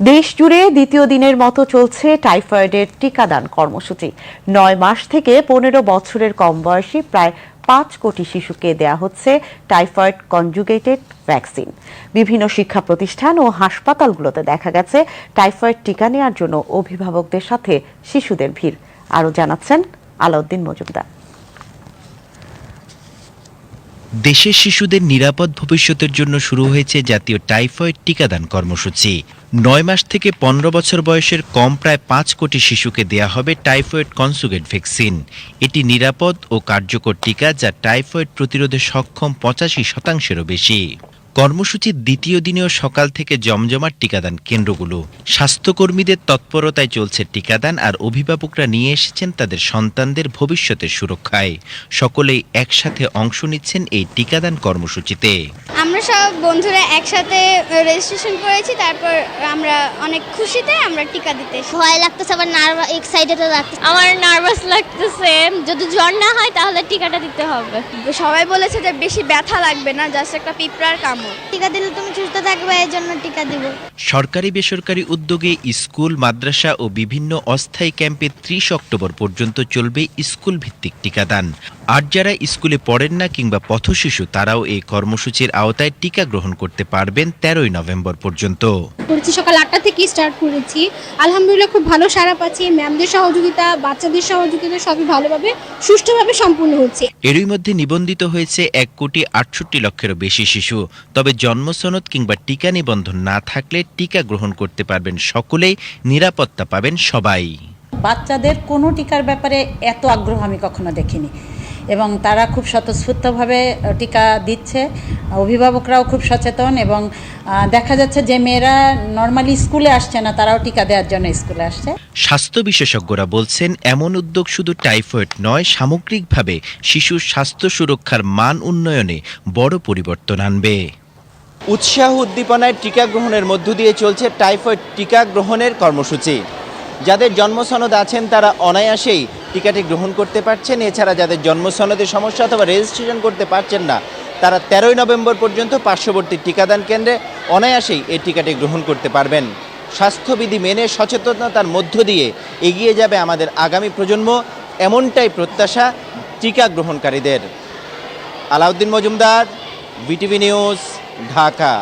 দেশ জুড়ে দ্বিতীয় দিনের মতো চলছে টাইফয়েডের টিকাদান কর্মসূচি। নয় মাস থেকে পনেরো বছরের কম বয়সী প্রায় পাঁচ কোটি শিশুকে দেয়া হচ্ছে টাইফয়েড কনজুগেটেড ভ্যাকসিন। বিভিন্ন শিক্ষা প্রতিষ্ঠান ও হাসপাতালগুলোতে দেখা গেছে টাইফয়েড টিকা নেওয়ার জন্য অভিভাবকদের সাথে শিশুদের ভিড়। আরও জানাচ্ছেন আলাউদ্দিন মজুমদার। দেশের শিশুদের নিরাপদ ভবিষ্যতের জন্য শুরু হয়েছে জাতীয় টাইফয়েড টিকাদান কর্মসূচি। নয় মাস থেকে পনেরো বছর বয়সের কম প্রায় পাঁচ কোটি শিশুকে দেয়া হবে টাইফয়েড কনসুগেট ভ্যাকসিন। এটি নিরাপদ ও কার্যকর টিকা যা টাইফয়েড প্রতিরোধে সক্ষম পঁচাশি শতাংশেরও বেশি। কর্মসূচির দ্বিতীয় দিনেও সকাল থেকে জমজমার টিকাদান কেন্দ্রগুলো। স্বাস্থ্যকর্মীদের তৎপরতায় চলছে টিকাদান আর অভিভাবকরা নিয়ে এসেছেন তাদের সন্তানদের ভবিষ্যতের সুরক্ষায়। সকলেই একসাথে অংশ নিচ্ছেন এই টিকাদান কর্মসূচিতে। আমরা সব বন্ধুরা একসাথে রেজিস্ট্রেশন করেছি তারপর আমরা অনেক খুশিতে আমরা টিকা দিতে। ভয় লাগতেছে আবার নার্ভাস এক্সাইটেডও লাগতেছে। আমার নার্ভাস লাগতেছে। যদি জ্বর না হয় তাহলে টিকাটা দিতে হবে। সবাই বলেছে যে বেশি ব্যথা লাগবে না জাস্ট একটা পিঁপড়ার কামড়। টিকা দিলে তুমি সুস্থ থাকবে এই জন্য টিকা দিব। সরকারি বেসরকারি উদ্যোগে স্কুল মাদ্রাসা ও বিভিন্ন অস্থায়ী ক্যাম্পে ত্রিশ অক্টোবর পর্যন্ত চলবে স্কুল ভিত্তিক টিকাদান। আর যারা স্কুলে পড়েন না কিংবা পথশিশু তারাও এই কর্মসূচির আওতায় টিকা গ্রহণ করতে পারবেন তেরোই নভেম্বর পর্যন্ত। করেছি সকাল আটটা থেকে স্টার্ট করেছি। আলহামদুলিল্লাহ খুব ভালো সাড়া পাচ্ছি। ম্যামদের সহযোগিতা বাচ্চাদের সহযোগিতা সবই ভালোভাবে সুষ্ঠুভাবে সম্পূর্ণ হচ্ছে। এরই মধ্যে নিবন্ধিত হয়েছে এক কোটি আটষট্টি লক্ষেরও বেশি শিশু। তবে জন্মসনদ কিংবা টিকা নিবন্ধন না থাকলে টিকা গ্রহণ করতে পারবেন সকলেই নিরাপত্তা পাবেন সবাই। বাচ্চাদের কোনো টিকার ব্যাপারে এত আগ্রহ আমি কখনো দেখিনি। এবং তারা খুব স্বতঃস্ফূর্তভাবে টিকা দিচ্ছে। অভিভাবকরাও খুব সচেতন এবং দেখা যাচ্ছে যে মেয়েরা নর্মালি স্কুলে আসছে না তারাও টিকা দেওয়ার জন্য স্কুলে আসছে। স্বাস্থ্য বিশেষজ্ঞরা বলছেন এমন উদ্যোগ শুধু টাইফয়েড নয় সামগ্রিকভাবে শিশুর স্বাস্থ্য সুরক্ষার মান উন্নয়নে বড় পরিবর্তন আনবে। উৎসাহ উদ্দীপনায় টিকা গ্রহণের মধ্য দিয়ে চলছে টাইফয়েড টিকা গ্রহণের কর্মসূচি। যাদের জন্মসনদ আছেন তারা অনায়াসেই টিকাটি গ্রহণ করতে পারছেন। এছাড়া যাদের জন্মসনদের সমস্যা অথবা রেজিস্ট্রেশন করতে পারছেন না, তারা তেরোই নভেম্বর পর্যন্ত পার্শ্ববর্তী টিকাদান কেন্দ্রে অনায়াসেই এই টিকাটি গ্রহণ করতে পারবেন। স্বাস্থ্যবিধি মেনে সচেতনতার মধ্য দিয়ে এগিয়ে যাবে আমাদের আগামী প্রজন্ম, এমনটাই প্রত্যাশা টিকা গ্রহণকারীদের। Alauddin Majumdar, BTV news, Dhaka.